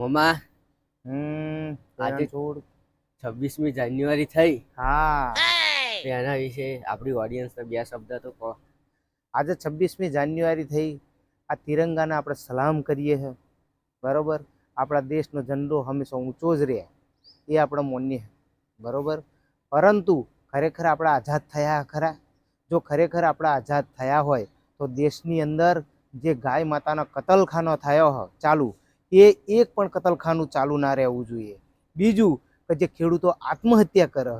મમા હમ આજે- છોડ. છવ્વીસમી જાન્યુઆરી થઈ. હા. એના વિશે આપણી ઓડિયન્સને બે શબ્દ તો કહો. આજે છવ્વીસમી જાન્યુઆરી થઈ. આ તિરંગાને આપણે સલામ કરીએ છે બરોબર? આપણા દેશનો ઝંડો હંમેશા ઊંચો જ રહે. એ આપણે માન્ય બરોબર? પરંતુ ખરેખર આપણે આઝાદ થયા ખરા? જો ખરેખર આપણે આઝાદ થયા હોય તો દેશની અંદર જે ગાય માતાનો કતલખાનો થયો હોય ચાલુ. એ એક પણ કતલખાનું ચાલુ ના રહેવું જોઈએ. બીજું કે જે ખેડૂતો આત્મહત્યા કરે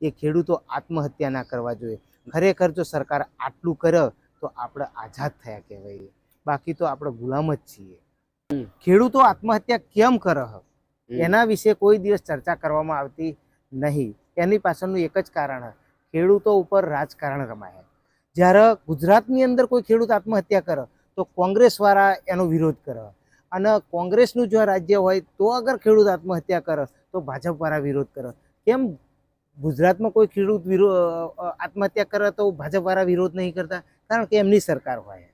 એ ખેડૂતો આત્મહત્યા ના કરવા જોઈએ. ખરેખર જો સરકાર આટલું કરે તો આપણે આઝાદ થયા કહેવાય. બાકી તો આપણે ગુલામ જ છીએ. ખેડૂતો આત્મહત્યા કેમ કરે એના વિશે કોઈ દિવસ ચર્ચા કરવામાં આવતી નહીં. એની પાછળનું એક જ કારણ ખેડૂતો ઉપર રાજકારણ રમાય. જ્યારે ગુજરાતની અંદર કોઈ ખેડૂત આત્મહત્યા કરે તો કોંગ્રેસવાળા એનો વિરોધ કરે અને કોંગ્રેસનું જો રાજ્ય હોય તો અગર ખેડૂત આત્મહત્યા કરે તો ભાજપવાળા વિરોધ કરે. કેમ? ગુજરાતમાં કોઈ ખેડૂત વિરોધ આત્મહત્યા કરે તો ભાજપવાળા વિરોધ નહીં કરતા? કારણ કે એમની સરકાર હોય.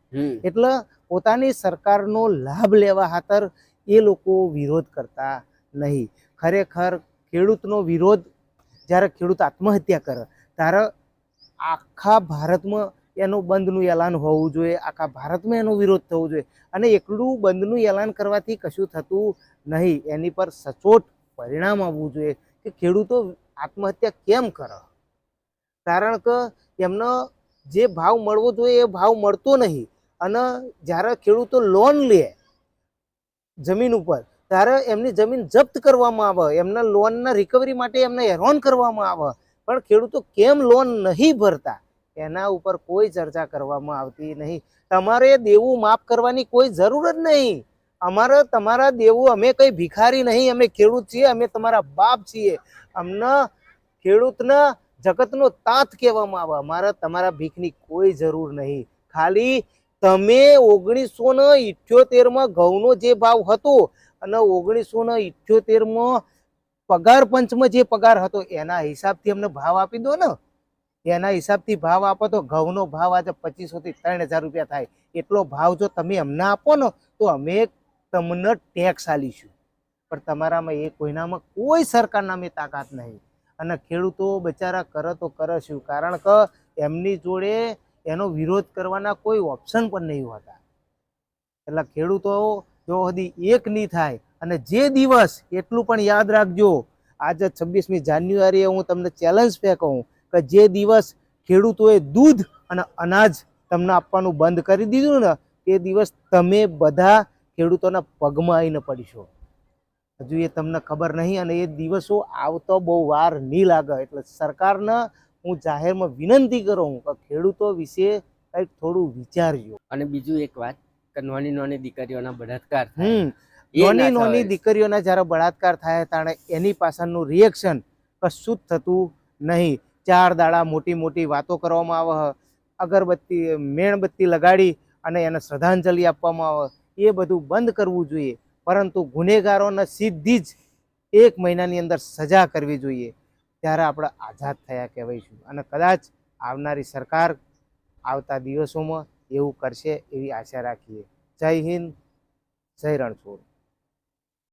એટલે પોતાની સરકારનો લાભ લેવા ખાતર એ લોકો વિરોધ કરતા નહીં. ખરેખર ખેડૂતનો વિરોધ જ્યારે ખેડૂત આત્મહત્યા કરે ત્યારે આખા ભારતમાં એનું બંધનું એલાન હોવું જોઈએ, આખા ભારતમાં એનો વિરોધ થવો જોઈએ. અને એકલું બંધનું એલાન કરવાથી કશું થતું નહીં. એની પર સચોટ પરિણામ આવવું જોઈએ કે ખેડૂતો આત્મહત્યા કેમ કરે? કારણ કે એમનો જે ભાવ મળવો જોઈએ એ ભાવ મળતો નહીં. અને જ્યારે ખેડૂતો લોન લે જમીન ઉપર, ત્યારે એમની જમીન જપ્ત કરવામાં આવે. એમના લોનના રિકવરી માટે એમને હેરાન કરવામાં આવે. પણ ખેડૂતો કેમ લોન નહીં ભરતા? એના ઉપર કોઈ ચર્ચા કરવામાં આવતી નહીં. તમારે દેવું માફ કરવાની કોઈ જરૂર જ નહીં. અમારે, તમારા દેવું અમે કંઈ ભિખારી નહીં, અમે ખેડૂત છીએ, અમે તમારા બાપ છીએ. અમને ખેડૂતના જગતનો તાત કહેવામાં આવે. અમારે તમારા ભીખની કોઈ જરૂર નહીં. ખાલી તમે ઓગણીસો ને ઇઠ્યોતેરમાં ઘઉંનો જે ભાવ હતો અને ઓગણીસો ને ઇઠ્યોતેરમાં પગાર પંચમાં જે પગાર હતો, એના હિસાબથી અમને ભાવ આપી દો ને. એના હિસાબથી ભાવ આપો તો ઘઉંનો ભાવ આજે પચીસોથી ત્રણ હજાર રૂપિયા થાય. એટલો ભાવ જો તમે અમને આપો ને, તો અમે તમને ટેક્સ આલીશું પણ તમારામાં એ કોઈનામાં કોઈ સરકારના મેં તાકાત નહીં. અને ખેડૂતો બચારા કરે તો કરે શું? કારણ કે એમની જોડે એનો વિરોધ કરવાના કોઈ ઓપ્શન પણ નહીં હોતા. એટલે ખેડૂતો જો હજી એક નહીં થાય, અને જે દિવસ, એટલું પણ યાદ રાખજો. આજે છવ્વીસમી જાન્યુઆરીએ હું તમને ચેલેન્જ ફેંકું કે જે દિવસ ખેડૂતોએ દૂધ અને અનાજ તમને આપવાનું બંધ કરી દીધું ને તે દિવસ તમે બધા ખેડૂતોના પગમાં આવીને પડીશો હજુ એ તમને ખબર નહીં અને એ દિવસો આવતો બહુ વાર નહીં લાગે. એટલે સરકારને હું જાહેરમાં વિનંતી કરું કે ખેડૂતો વિશે કંઈક થોડું વિચારજો. અને બીજું એક વાત કે નોની નોની દીકરીઓના બળાત્કાર હમ નોની નાની. દીકરીઓના જ્યારે બળાત્કાર થાય ત્યારે એની પાછળનું રિએક્શન કશું જ થતું નહીં. ચાર દાડા મોટી મોટી વાતો કરવામાં આવે, અગરબત્તી, મેણબત્તી લગાડી અને એને શ્રદ્ધાંજલિ આપવામાં આવે, એ બધું બંધ કરવું જોઈએ. પરંતુ ગુનેગારોને સીધી જ એક મહિનાની અંદર સજા કરવી જોઈએ. ત્યારે આપણે આઝાદ થયા કહેવાઈશું. અને કદાચ આવનારી સરકાર આવતા દિવસોમાં એવું કરશે એવી આશા રાખીએ. જય હિન્દ, જય રણછોડ.